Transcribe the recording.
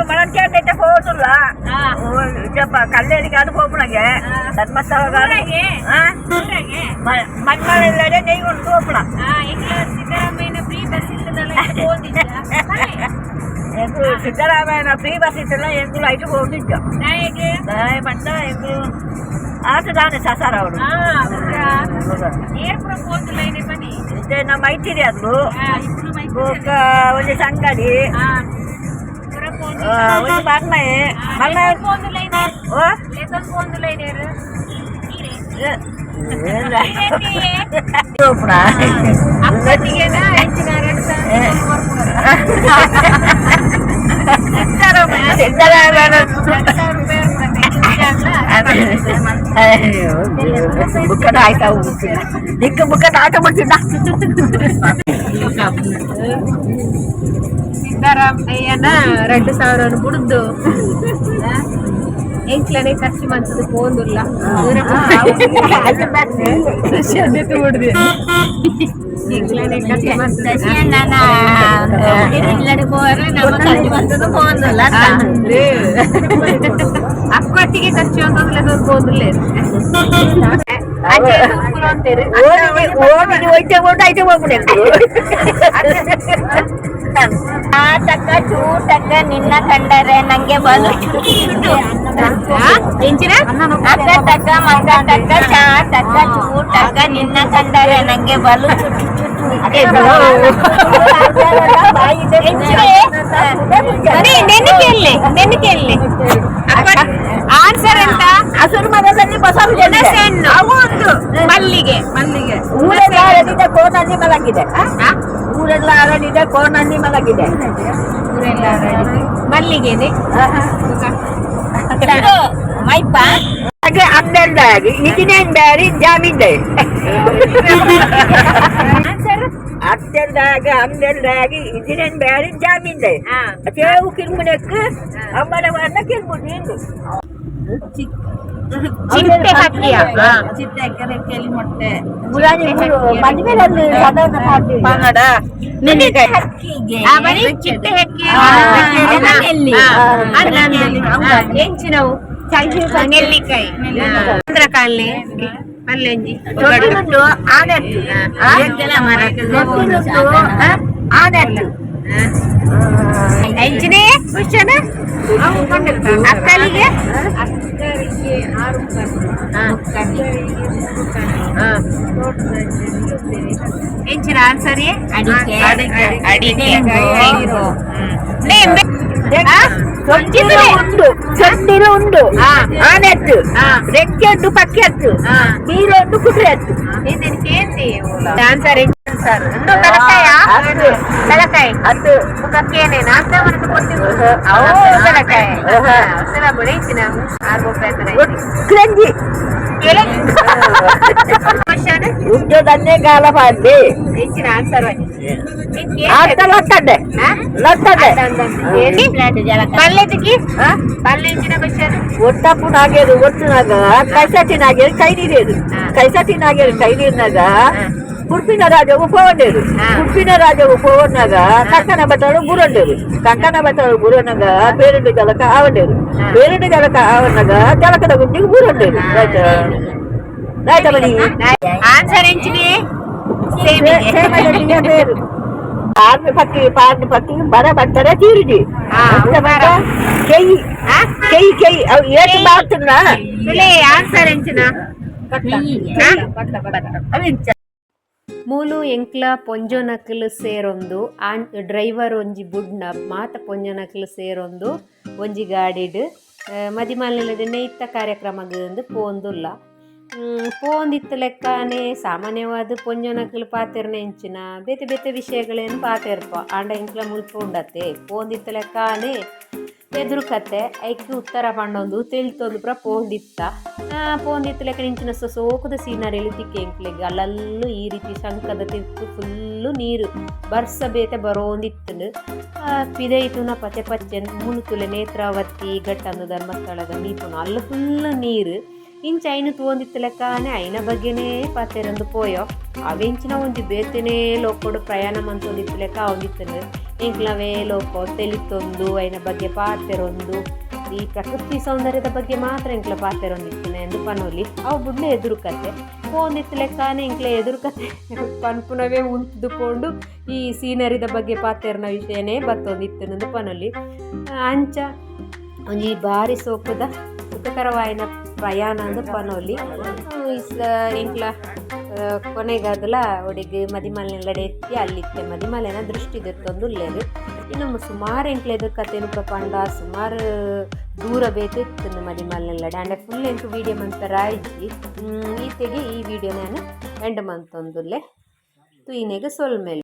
ಅವರು ಮಳಂಕೆಯನ್ನ ಇಟ್ಟ ಹೋಗುದಿಲ್ಲ ಇದಪ್ಪ ಕಲ್ಲೇರಿಗಾದ್ರೂ ಹೋಗ್ಬಿಡಂಗೆ ಧರ್ಮಸ್ಥಳಗಾದ್ರೆ ಮಣ್ಣಲ್ಲೇ ನೀವು ಒಂದು ಹೋಗ್ಬಿಡ ಸಿದ್ದರಾಮಯ್ಯನ ಫ್ರೀ ಬಸ್ ಎಂಗೂ ಸಿದ್ದರಾಮಯ್ಯನ ಫ್ರೀ ಬಸ್ ಇತ್ತಲ್ಲ ಎಂಗೂ ಲೈಟ್ ಹೋಗಿದ್ದು ದಯ ಬಂದ ಎಂಗೂ ಆಟದಾನೆ ಸಸಾರ ಅವರು ಇದೆ ನಮ್ಮ ಐತಿರಿ ಅದು ಒಂದು ಸಂಗಡಿ వచ్చి బాగున్నాయి మళ్ళీ ఇద్దరు ಬುಕ್ಕದ ಆಯ್ತಾ ಹೋಗ್ಬಿಟ್ಟಿಲ್ಲ ದಿಕ್ಕ ಬುಕ್ಕದ ಆಟ ಬಿಟ್ಟಿಲ್ಲ ಸಿದ್ದರಾಮಯ್ಯನ రెండు ಸಾವಿರ ಬಿಡುದು ಎಂಕ್ಲನೆ ಖರ್ಚು ಮಂತದ ಪೋಂದುಲ್ಲ ಶದ್ಯತೆ ಬಿಡುದು ಎಂಕ್ಲನೆ ಖರ್ಚು ಮಂತದ ಅಕ್ಕೊಟ್ಟಿಗೆ ಖರ್ಚು ಅಂತಂದ್ರೆ ಪೋಂದುಲ್ಲ ಓದಿ ಹೋಯ್ತೆ ಕೊಂಡು ಆಯ್ತು ಹೋಗ್ಬಿಟ್ಟು ಆಟಕ್ಕ ಚೂಟಕ್ಕ ನಿನ್ನ ಕಂಡರೆ ನಂಗೆ ಬಲು ಎಂಚಿನ ಅಕ್ಕ ತಕ್ಕ ಮಕ್ಕ ತಕ್ಕ ಚಾ ತಕ್ಕ ಚೂಟಕ್ಕ ನಿನ್ನ ಕಂಡರೆ ನಂಗೆ ಬಲು ಚುಟು ನೆನಕೆಲ್ಲಿ ನೆನಕೆಲ್ಲಿ ಆನ್ಸರ್ ಎಂತ ಹಸುರು ಮರದಲ್ಲಿ ಬಸರು ಜನ ಹುಣಸೆಹಣ್ಣು. ಅವು ಒಂದು ಮಲ್ಲಿಗೆ ಮಲ್ಲಿಗೆ ಊರೆಲ್ಲ ಹರಡಿದ ಕೋನಲ್ಲಿ ಮಲಗಿದೆ ಊರೆಲ್ಲ ಹರಡಿದ ಕೋನಲ್ಲಿ ಮಲಗಿದೆ ಮಲ್ಲಿಗೆನೆ ಮೈಪ ಹಾಗೆ ಹನ್ನೆರಡಾಗಿ ಇಂಜಿನಿಯರಿಂಗ್ ಬ್ಯಾರಿ ಜಾಮೀನ್ದೆ ಹತ್ತೆರಡಾಗ ಹನ್ನೆರಡಾಗಿ ಇಂಜಿನಿಯರಿಂಗ್ ಬ್ಯಾರಿ ಜಾಮೀನ್ದೆ ತೇವು ಕಿರ್ಮುನಕ್ಕೆ ಅಮ್ಮನ ವರ್ಣ ಕಿರ್ಮುನಿ ಎಂದು ಚಿಟ್ಟೆ ಹಕ್ಕಿಯ ಮದುವೆಯಲ್ಲಿ ಸಾಧಾರಣ ಪಾರ್ಟಿ ಆ ಬರೀ ಚಿಟ್ಟೆ ಹಕ್ಕಿ ಎಂಚಿನವು ನೆಲ್ಲಿಕಾಯಿ ಚಂದ್ರಕಾಯಿ ಮಲ್ಲೆಂಜಿ ದೊಡ್ಡದುಂಟು ಆನೆತ್ತು ದೊಡ್ಡದುಂಟು ಆನೆತ್ತು ಎಂಚಿನೇ ಕ್ವಶನ್ ಅಕ್ಕಲಿಗೆ ಎಂಚಿನ ಆನ್ಸರ್ ಅಡಿಕೆ ಅಡಿಕೆ ತೆಂಗು. ಚೊಂಡಿಲು ಉಂಡು ಚೊಂಡಿಲು ಉಂಡು ಹಾ. ಆನೆತ್ತು ಹಾ. ರೆಕ್ಕೆ ಉಂಟು ಪಕ್ಕಿ ಹತ್ತು ಹಾ. ನೀರು ಉಂಟು ಕುದುರೆ ಹತ್ತು ಆನ್ಸರ್ ಆನ್ಸರ್ ఉసిరకాయ అద్దు ఒట్టప్పుడు నాగేది ఒట్టునాగా కైసటి నాగేది కై లేదు. కైసటి నాగేది కై నీరినాగా పుట్టిన రాజవు పోవలేదు పుట్టిన రాజవు పోవనగా కంకణ బట్టడు గురొండేరు కంకణ బట్టడు గురొనగా పేరెండు జలక ఆవలేరు పేరెండు జలక ఆవనగా జలకడ గుడ్డి గురొండేరు ఆన్సర్ పేరు. పార్ని పక్కి పార్ని పక్కి బర బట్టరే తీరుది. చెయ్యి చెయ్యి చెయ్యి ఏది మారుతున్నా ఆన్సర్ ఎంచిన ಮೂಲು ಎಂಕ್ಲ ಪೊಂಜೊನಕ್ಲ್ ಸೇರೊಂದು ಆನ್ ಡ್ರೈವರ್ ಒಂಜಿ ಬುಡ್ನ ಮಾತ ಪೊಂಜೊನಕ್ಲ್ ಸೇರೊಂದು, ಒಂಜಿ ಗಾಡಿಡ್. ಮದಿಮಾಲಿನಲ್ಲಿ ನೈತ್ತ ಕಾರ್ಯಕ್ರಮಗಳಂದು ಪೋಂದುಲ್ಲ. ಪೋಂದಿತ್ತ ಲೆಕ್ಕನೆ ಸಾಮಾನ್ಯವಾದ ಪೊಂಜೊನಕ್ಲು ಪಾತೆರ್ನ ಎಂಚಿನ ಬೇತೆ ಬೇತೆ ವಿಷಯಗಳೇನು ಪಾತೆರ್ಪ. ಆಂಡ ಎಂಕ್ಲ ಮುಲ್ಪ ಉಂಡತ್ತೆ ಪೋಂದಿತ್ತ ಎದುರು ಕತೆ ಐಕ್ ಉತ್ತರ ಪಂಡೊಂದು ತಿಳಿತೊಂದು ಪೂರ ಪೋಂದಿತ್ತ ಪೋಂದಿತ್ತ ಲೆಕ್ಕ ನಿಂಚಿನ ಸೊ ಸೋಕದ ಸೀನರಿಯಲ್ಲಿ ತಿಕ್ಕೆ ಎಂಕ್ಲೆಗ್ ಅಲ್ಲಲ್ಲೂ ಈ ರೀತಿ ಶಂಕದ ತಿರ್ತು ಫುಲ್ಲು ನೀರು. ಬರ್ಸ ಬೇತೆ ಬರೋಂದಿತ್ತಂಡು ಪಿದೈತುನ ಪಚೆ ಪಚ್ಚೆನ್ ಮುನುತುಲೆ ನೇತ್ರಾವತಿ ಘಟ್ಟಂದು ಧರ್ಮಸ್ಥಳದ ಮೀಪುನ ಅಲ್ಲ ಫುಲ್ಲು ನೀರು. ಇಂಚ ಐನು ತೂಂದಿತ್ತ ಲೆಕ್ಕನೆ ಐನ ಬಗ್ಗೆನೇ ಪಾತೇರಂದು ಪೋಯೋ. ಅವೆಂಚಿನ ಒಂಜಿ ಬೇತೆನೇ ಲೋಕೋಡು ಪ್ರಯಾಣ ಮಂತೊಂದಿತ್ತು ಲೆಕ್ಕ ಅವಂದಿತ್ತನು. ಎಂಕ್ಲವೇ ಲೋಕೋ ತೆಲಿತೊಂದು ಐನ ಬಗ್ಗೆ ಪಾತೆರೊಂದು ಈ ಪ್ರಕೃತಿ ಸೌಂದರ್ಯದ ಬಗ್ಗೆ ಮಾತ್ರ ಎಂಕ್ಲ ಪಾತೆರೊಂದಿತ್ತನೆ ಎಂದು ಪನೋಲಿ. ಅವು ಬುಡ್ಲೆ ಎದುರು ಕತೆ ಪೋಂದಿತ್ತ ಲೆಕ್ಕನೆ ಇಂಕ್ಲ ಎದುರು ಕತೆ ಪನ್ಪುನವೇ ಉಂತುಕೊಂಡು ಈ ಸೀನರಿದ ಬಗ್ಗೆ ಪಾತೆರ್ನ ವಿಷಯನೇ ಬತ್ತೊಂದಿತ್ತನೆಂದು ಪನೋಲಿ. ಅಂಚ, ಒಂಜಿ ಬಾರಿ ಸೋಪುದ. సుఖకరమైన ಪ್ರಯಾಣ ಅಂದ್ರೆ ಪನೋಲಿ. ಎಂಕ್ಲ ಕೊನೆಗಾದಲ ಒಡಿಗೆ ಮದಿಮಲೆನೆಲ್ಲಡೆ ಲಡೆತ್ತಿ ಅಲ್ಲಿತ್ತೆ. ಮದಿಮಲೆನ ದೃಷ್ಟಿದೆತ್ತೊಂದು ಲೇರು ಇನ್ನು ಸುಮಾರು ಎಂಕ್ಲೇದ ಕಥೆನು ಪ್ರಪಂಡ ಸುಮಾರು ದೂರ ಬೇಕು ಇತ್ತು ಮದಿಮಲೆನೆಲ್ಲಡೆ ಅಂಡ್ ಫುಲ್ ಎಂಕ್ ವೀಡಿಯೋ ಮಂತರ ಈ ಈತೆಗೆ ಈ ವಿಡಿಯೋ ನಾನು ಎಂಡ್ ಮಂತೊಂದುಲ್ಲೆ ತುಯಿನೆಗೆ ಸೊಲ್ಮೇಲೆ.